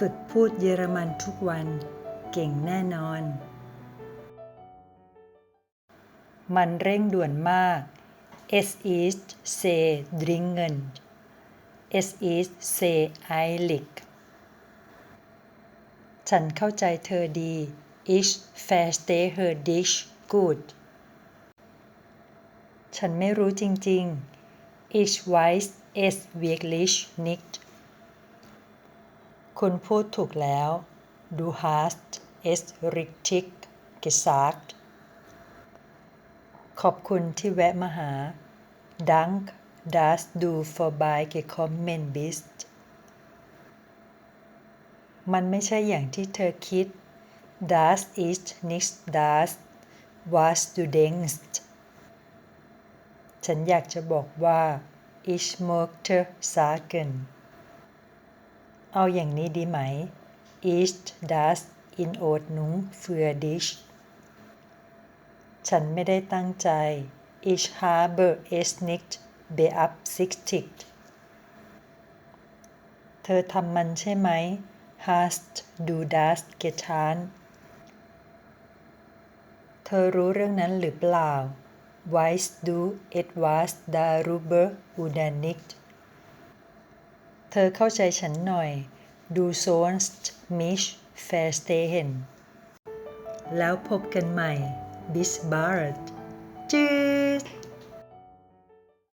ฝึกพูดเยอรมันทุกวัน เก่งแน่นอน มันเร่งด่วนมาก Es ist sehr dringend Es ist sehr eilig ฉันเข้าใจเธอดี Ich verstehe dich gut ฉันไม่รู้จริงๆ Ich weiß es wirklich nicht คุณพูดถูกแล้ว Du hast es richtig gesagt ขอบคุณที่แวะมาหา Dank dass du vorbeigekommen bist มันไม่ใช่อย่างที่เธอคิด Das ist nicht das was du denkst ฉันอยากจะบอกว่า Ich möchte sagen เอาอย่างนี้ดีไหม Ist das in Ordnung für dich ฉันไม่ได้ตั้งใจ Ich habe es nicht beabsichtigt เธอทำมันใช่ไหม Hast du das getan เธอรู้เรื่องนั้นหรือเปล่า Weißt du etwas darüber oder nicht เธอเข้าใจฉันหน่อย ดูโซนส์มิชเฟสเตเฮนแล้วพบกันใหม่บิสบาร์ดจืด